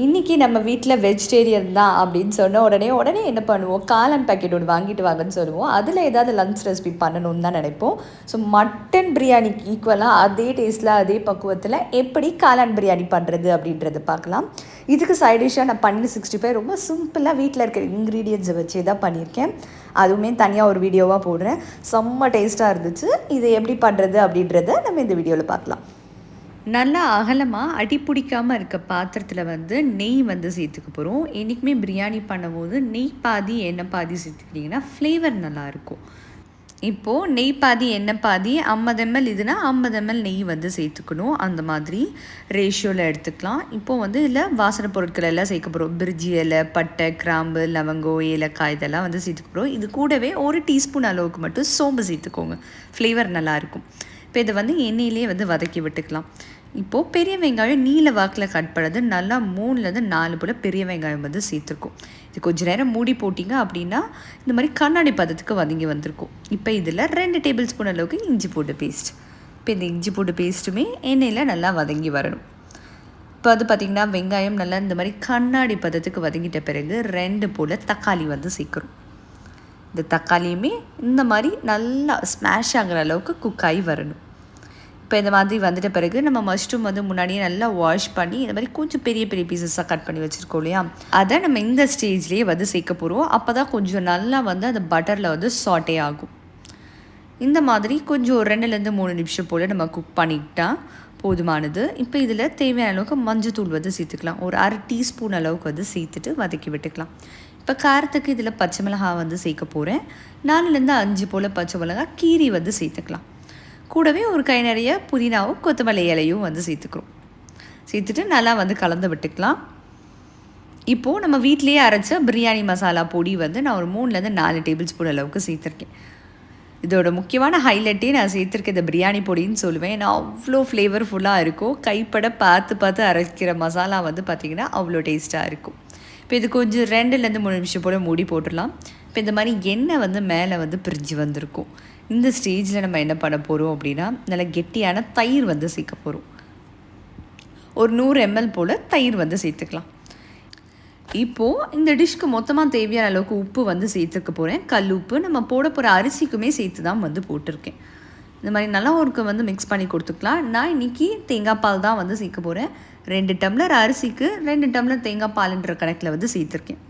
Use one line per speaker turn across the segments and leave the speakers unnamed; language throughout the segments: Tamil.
இன்றைக்கி நம்ம வீட்டில் வெஜிடேரியன் தான் அப்படின்னு சொன்ன உடனே உடனே என்ன பண்ணுவோம்? காளான் பேக்கெட் ஒன்று வாங்கிட்டு வாங்கன்னு சொல்லுவோம். அதில் ஏதாவது லஞ்ச் ரெசிபி பண்ணணும்னு தான் நினைப்போம். ஸோ மட்டன் பிரியாணிக்கு ஈக்குவலாக அதே டேஸ்ட்டில் அதே பக்குவத்தில் எப்படி காளான் பிரியாணி பண்ணுறது அப்படின்றத பார்க்கலாம். இதுக்கு சைட் டிஷ்ஷாக நான் பன்னீர் சிக்ஸ்டி ஃபைவ் ரொம்ப சிம்பிளாக வீட்டில் இருக்கிற இன்க்ரீடியன்ஸை வச்சு தான் பண்ணியிருக்கேன். அதுவுமே தனியாக ஒரு வீடியோவாக போடுறேன். செம்ம டேஸ்ட்டாக இருந்துச்சு. இது எப்படி பண்ணுறது அப்படின்றத நம்ம இந்த வீடியோவில் பார்க்கலாம். நல்லா அகலமாக அடி பிடிக்காமல் இருக்க பாத்திரத்தில் வந்து நெய் வந்து சேர்த்துக்க போகிறோம் என்றைக்குமே பிரியாணி பண்ணும்போது நெய் பாதி எண்ணெய் பாதி சேர்த்துக்கிட்டிங்கன்னா ஃப்ளேவர் நல்லாயிருக்கும் இப்போது நெய் பாதி எண்ணெய் பாதி ஐம்பது எம்எல் இதுனா ஐம்பது எம்எல் நெய் வந்து சேர்த்துக்கணும். அந்த மாதிரி ரேஷியோவில் எடுத்துக்கலாம். இப்போது வந்து இதில் வாசனை பொருட்கள் எல்லாம் சேர்க்க போகிறோம் பிரிட்ஜி இலை பட்டை கிராம்பு லவங்கம் ஏலக்காய் இதெல்லாம் வந்து சேர்த்துக்க போகிறோம் இது கூடவே ஒரு டீஸ்பூன் அளவுக்கு மட்டும் சோம்பு சேர்த்துக்கோங்க. ஃப்ளேவர் நல்லாயிருக்கும் இப்போ இதை வந்து எண்ணெயிலே வந்து வதக்கி விட்டுக்கலாம். இப்போது பெரிய வெங்காயம் நீல வாக்கில் கட் பண்ணுறது நல்லா மூணுலேருந்து நாலு போல் பெரிய வெங்காயம் வந்து சேர்த்துருக்கும். இது கொஞ்ச நேரம் மூடி போட்டிங்க அப்படின்னா இந்த மாதிரி கண்ணாடி பதத்துக்கு வதங்கி வந்திருக்கும். இப்போ இதில் ரெண்டு டேபிள் ஸ்பூன் அளவுக்கு இஞ்சி போட்டு பேஸ்ட் இப்போ இந்த இஞ்சி போட்டு பேஸ்ட்டுமே எண்ணெயில் நல்லா வதங்கி வரணும். இப்போ அது பார்த்திங்கன்னா வெங்காயம் நல்லா இந்த மாதிரி கண்ணாடி பதத்துக்கு வதங்கிட்ட பிறகு ரெண்டு போல் தக்காளி வந்து சேர்க்குறோம் இந்த தக்காளியுமே இந்த மாதிரி நல்லா ஸ்மாஷ் ஆகிற அளவுக்கு குக் ஆகி வரணும். இப்போ இந்த மாதிரி வந்துட்ட பிறகு நம்ம மஷ்ரூம் வந்து முன்னாடியே நல்லா வாஷ் பண்ணி இந்த மாதிரி கொஞ்சம் பெரிய பெரிய பீசஸாக கட் பண்ணி வச்சுருக்கோம் இல்லையா? அதை நம்ம இந்த ஸ்டேஜ்லேயே வந்து சேர்க்க போகிறோம் அப்போ தான் கொஞ்சம் நல்லா வந்து அந்த பட்டரில் வந்து சாட்டே ஆகும். இந்த மாதிரி கொஞ்சம் ஒரு ரெண்டுலேருந்து மூணு நிமிஷம் போல் நம்ம குக் பண்ணிக்கிட்டால் போதுமானது. இப்போ இதில் தேவையான அளவுக்கு மஞ்சத்தூள் வந்து சேர்த்துக்கலாம். ஒரு அரை டீஸ்பூன் அளவுக்கு வந்து சேர்த்துட்டு வதக்கி விட்டுக்கலாம். இப்போ காரத்துக்கு இதில் பச்சை மிளகாய் வந்து சேர்க்க போகிறேன் நாலுலேருந்து அஞ்சு போல் பச்சை மிளகாய் கீரி வந்து சேர்த்துக்கலாம். கூடவே ஒரு கை நிறைய புதினாவும் கொத்தமல்லி இலையும் வந்து சேர்த்துக்கிறோம். சேர்த்துட்டு நல்லா வந்து கலந்து விட்டுக்கலாம். இப்போது நம்ம வீட்டிலேயே அரைச்ச பிரியாணி மசாலா பொடி வந்து நான் ஒரு மூணுலேருந்து நாலு டேபிள் ஸ்பூன் அளவுக்கு சேர்த்துருக்கேன். இதோட முக்கியமான ஹைலைட்டே நான் சேர்த்துருக்க இந்த பிரியாணி பொடின்னு சொல்லுவேன். ஏன்னா அவ்வளோ ஃப்ளேவர்ஃபுல்லாக இருக்கும். கைப்பட பார்த்து பார்த்து அரைக்கிற மசாலா வந்து பார்த்திங்கன்னா அவ்வளோ டேஸ்ட்டாக இருக்கும். இப்போ இது கொஞ்சம் ரெண்டுலேருந்து மூணு நிமிஷம் போல் மூடி போட்டுடலாம். இப்போ இந்த மாதிரி எண்ணெய் வந்து மேலே வந்து பிரிஞ்சு வந்திருக்கும். இந்த ஸ்டேஜில் நம்ம என்ன பண்ண போகிறோம் அப்படின்னா நல்ல கெட்டியான தயிர் வந்து சேர்க்க போகிறோம் ஒரு நூறு எம்எல் போல் தயிர் வந்து சேர்த்துக்கலாம். இப்போது இந்த டிஷ்க்கு மொத்தமாக தேவையான அளவுக்கு உப்பு வந்து சேர்த்துக்க போகிறேன் கல் உப்பு நம்ம போட போகிற அரிசிக்குமே சேர்த்து தான் வந்து போட்டிருக்கேன். இந்த மாதிரி நல்லா ஒருக்கு வந்து மிக்ஸ் பண்ணி கொடுத்துக்கலாம். நான் இன்றைக்கி தேங்காய் பால் தான் வந்து சேர்க்க போகிறேன் ரெண்டு டம்ளர் அரிசிக்கு ரெண்டு டம்ளர் தேங்காய் பாலுன்ற கணக்கில் வந்து சேர்த்துருக்கேன்.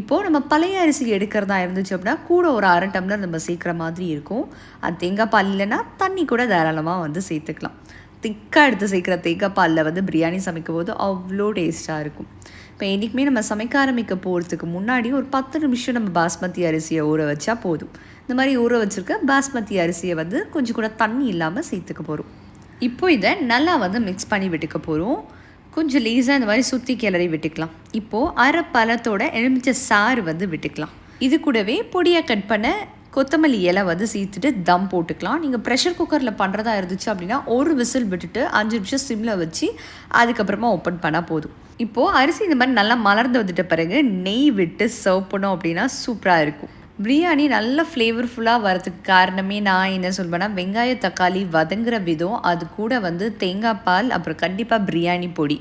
இப்போது நம்ம பழைய அரிசி எடுக்கிறதா இருந்துச்சு அப்படின்னா கூட ஒரு அரை டம்ளர் நம்ம சேர்க்குற மாதிரி இருக்கும். அது தேங்காய் பால் இல்லைன்னா தண்ணி கூட தாராளமாக வந்து சேர்த்துக்கலாம். திக்காக எடுத்து சேர்க்குற தேங்காய் வந்து பிரியாணி சமைக்கும் போது அவ்வளோ டேஸ்ட்டாக இருக்கும். இப்போ என்றைக்குமே நம்ம சமைக்க ஆரம்பிக்க போகிறதுக்கு முன்னாடி ஒரு பத்து நிமிஷம் நம்ம பாஸ்மதி அரிசியை ஊற வச்சா போதும். இந்த மாதிரி ஊற வச்சுருக்க பாஸ்மதி அரிசியை வந்து கொஞ்சம் கூட தண்ணி இல்லாமல் சேர்த்துக்க போகிறோம் இப்போ இதை நல்லா வந்து மிக்ஸ் பண்ணி விட்டுக்க போகிறோம் கொஞ்சம் லேஸாக இந்த மாதிரி சுற்றி கிளறி விட்டுக்கலாம். இப்போது அரை பழத்தோட எலுமிச்சை சாறு வந்து விட்டுக்கலாம். இது கூடவே பொடியாக கட் பண்ண கொத்தமல்லி இலை வந்து சீத்துட்டு தம் போட்டுக்கலாம். நீங்கள் ப்ரெஷர் குக்கரில் பண்ணுறதா இருந்துச்சு அப்படின்னா ஒரு விசில் விட்டுட்டு அஞ்சு நிமிஷம் சிம்மில் வச்சு அதுக்கப்புறமா ஓப்பன் பண்ணால் போதும். இப்போது அரிசி இந்த மாதிரி நல்லா மலர்ந்து வந்துட்ட பிறகு நெய் விட்டு சர்வ் பண்ணோம் அப்படின்னா சூப்பராக இருக்கும். பிரியாணி நல்ல ஃப்ளேவர்ஃபுல்லாக வரதுக்கு காரணமே நான் என்ன சொல்வேன்னா வெங்காய தக்காளி வதங்குற விதம் அது கூட வந்து தேங்காய் பால் அப்புறம் கண்டிப்பாக பிரியாணி பொடி.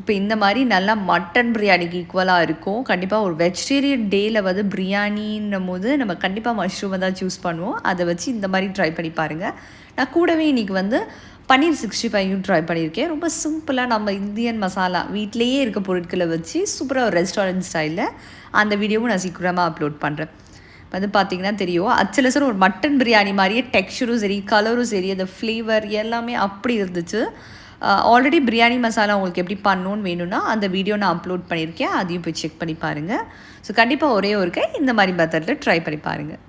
இப்போ இந்த மாதிரி நல்லா மட்டன் பிரியாணிக்கு ஈக்குவலாக இருக்கும். கண்டிப்பாக ஒரு வெஜிடேரியன் டேயில் வந்து பிரியாணின்னும் போது நம்ம கண்டிப்பாக மஷ்ரூமை தான் சூஸ் பண்ணுவோம். அதை வச்சு இந்த மாதிரி ட்ரை பண்ணி பாருங்கள் நான் கூடவே இன்றைக்கி வந்து பன்னீர் சிக்ஸ்டி ஃபைவும் ட்ரை பண்ணியிருக்கேன். ரொம்ப சிம்பிளாக நம்ம இந்தியன் மசாலா வீட்லேயே இருக்க பொருட்களை வச்சு சூப்பராக ஒரு ரெஸ்டாரண்ட் ஸ்டைலில் அந்த வீடியோவும் நான் சீக்கிரமாக அப்லோட் பண்ணுறேன் வந்து பார்த்திங்கன்னா தெரியும். அச்சலசர் ஒரு மட்டன் பிரியாணி மாதிரியே டெக்ஸ்டரும் சரி கலரும் சரி அந்த ஃப்ளேவர் எல்லாமே அப்படி இருந்துச்சு. ஆல்ரெடி பிரியாணி மசாலா உங்களுக்கு எப்படி பண்ணணும்னு வேணும்னா அந்த வீடியோ நான் அப்லோட் பண்ணியிருக்கேன். அதையும் போய் செக் பண்ணி பாருங்கள் ஸோ கண்டிப்பாக ஒரே ஒரு கை இந்த மாதிரி மெத்தடில் ட்ரை பண்ணி பாருங்கள்